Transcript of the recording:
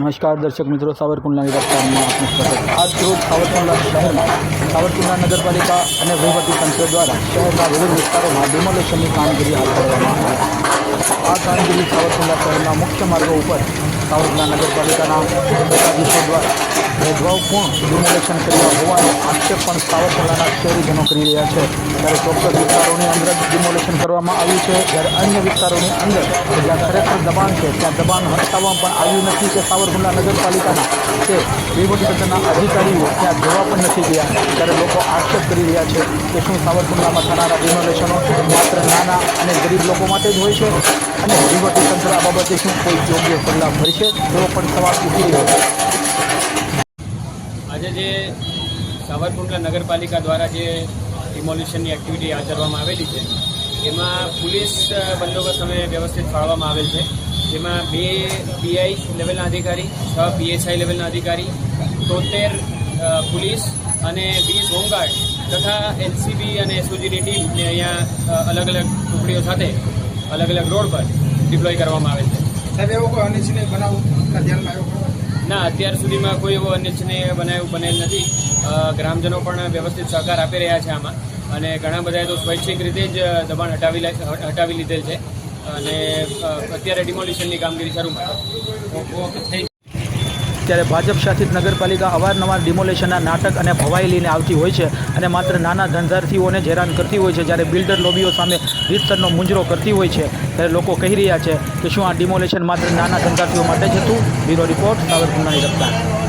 નમસ્કાર, દર્શક મિત્રો, સાવરકુંડલાની રસ્તામાં આપનું સ્વાગત. આજ સાવરકુંડલા શહેરમાં, સાવરકુંડલા નગરપાલિકા અને તંત્ર દ્વારા શહેરના વિવિધ વિસ્તારોમાં ડિમોલેશનની કામગીરી હાથ ધરવામાં આવી. આ કામગીરી સાવરકુંડલા શહેરના મુખ્ય માર્ગો ઉપર સાવરકુંડલા નગરપાલિકાના સત્તાધીશો દ્વારા ભેદભાવપૂર્ણ ડિમોલેશન કર્યા હોવાનો આક્ષેપ પણ સાવરકુંડલાના શહેરીજનો કરી રહ્યા છે. ત્યારે ચોક્કસ વિસ્તારોની અંદર ડિમોલેશન કરવામાં આવ્યું છે. જ્યારે અન્ય વિસ્તારોની અંદર જ્યાં ખરેખર દબાણ છે, ત્યાં દબાણ હટાવવામાં પણ આવ્યું નથી કે સાવરકુંડલા નગરપાલિકાના કે વહીવટીતંત્રના અધિકારીઓ ત્યાં જોવા પણ નથી ગયા. ત્યારે લોકો આક્ષેપ કરી રહ્યા છે કે શું સાવરકુંડલામાં થનારા ડિમોલેશનો માત્ર નાના અને ગરીબ લોકો માટે જ હોય છે? અને વહીવટીતંત્ર આ બાબતે શું કોઈ યોગ્ય પગલાં ભરશે તેવો પણ સવાલ ઉઠી રહ્યો છે. આજે જે સાવરકુંડલા નગરપાલિકા દ્વારા જે ડિમોલિશનની એક્ટિવિટી આચરવામાં આવેલી છે, એમાં પોલીસ બંદોબસ્ત અમે વ્યવસ્થિત ફાળવવામાં આવેલ છે. જેમાં બે પીઆઈ લેવલના અધિકારી, છ પીએસઆઈ લેવલના અધિકારી, તોતેર પોલીસ અને વીસ હોમગાર્ડ તથા એનસીબી અને એસઓજીની ટીમને અહીંયા અલગ અલગ ટુકડીઓ સાથે અલગ અલગ રોડ પર ડિપ્લોય કરવામાં આવે છે. સાહેબ એવો કોઈ અનિચ્છનીય બનાવ. ધ્યાનમાં આવ્યો ના અત્યાર સુધીમાં કોઈ એવો અનિચ્છનીય બનાવ બનેલ નથી. ગ્રામજનો પણ વ્યવસ્થિત સહકાર આપી રહ્યા છે આમાં. અને ઘણા બધાએ તો સ્વૈચ્છિક રીતે જ દબાણ હટાવી લે- હટાવી લીધેલ છે. અને અત્યારે ડિમોલિશનની કામગીરી શરૂ થઈ ત્યારે ભાજપ શાસિત નગરપાલિકા અવારનવાર ડિમોલેશનના નાટક અને ભવાઈ લઈને આવતી હોય છે અને માત્ર નાના ધંધાર્થીઓને જ હેરાન કરતી હોય છે. જ્યારે બિલ્ડર લોબીઓ સામે રીતસરનો મુંજરો કરતી હોય છે ત્યારે લોકો કહી રહ્યા છે કે શું આ ડિમોલેશન માત્ર નાના ધંધાર્થીઓ માટે જ હતું? બ્યુરો રિપોર્ટ સાવરકુંડલાની રફતાર.